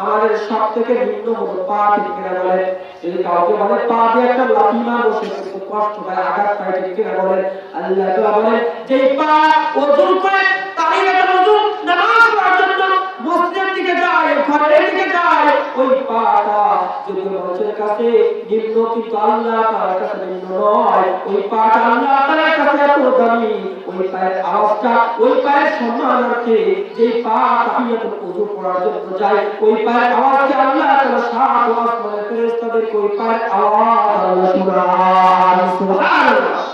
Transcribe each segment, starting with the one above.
আমাদের সব থেকে ভিন্ন হতো পা ঠিক বলে, যদি কাউকে বলে, পা দিয়ে একটা লাঠি না বসে কষ্ট হয় আঘাত পায় ঠিক কিনা বলে আল্লাহ বলে যে পা ওজন করে, তারই ওজন নামাজ পড়ার মসজিদের দিকে যায়, ঘরের দিকে যায়, ওই পাটা যদি মানুষের কাছে নিম্ন কিন্তু আল্লাহ তার কাছে নিম্ন নয়, ওই পাটা আল্লাহ তার কাছে এত দামি, ওই পায়ের আওয়াজটা, ওই পায়ের সম্মান রাখে যে পা এত পুজো করার জন্য যাই, ওই পায়ের আওয়াজকে আল্লাহ তার সাত আসমানের ফেরেশতাদেরকে ওই পায়ের আওয়াজ আল্লাহ সুবহান সুবহানাল্লাহ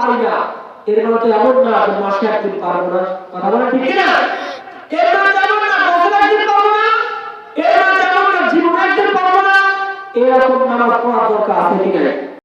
পারি না। এর তো এমন না যে মাসে একদিন পারব না। কথা বলে ঠিক না এর মানে এমন না, বছরে একদিন পারব না। এর মানে এমন না, জীবনে একদিন পারব না। এরকম নামাজ পড়ার দরকার আছে আছে।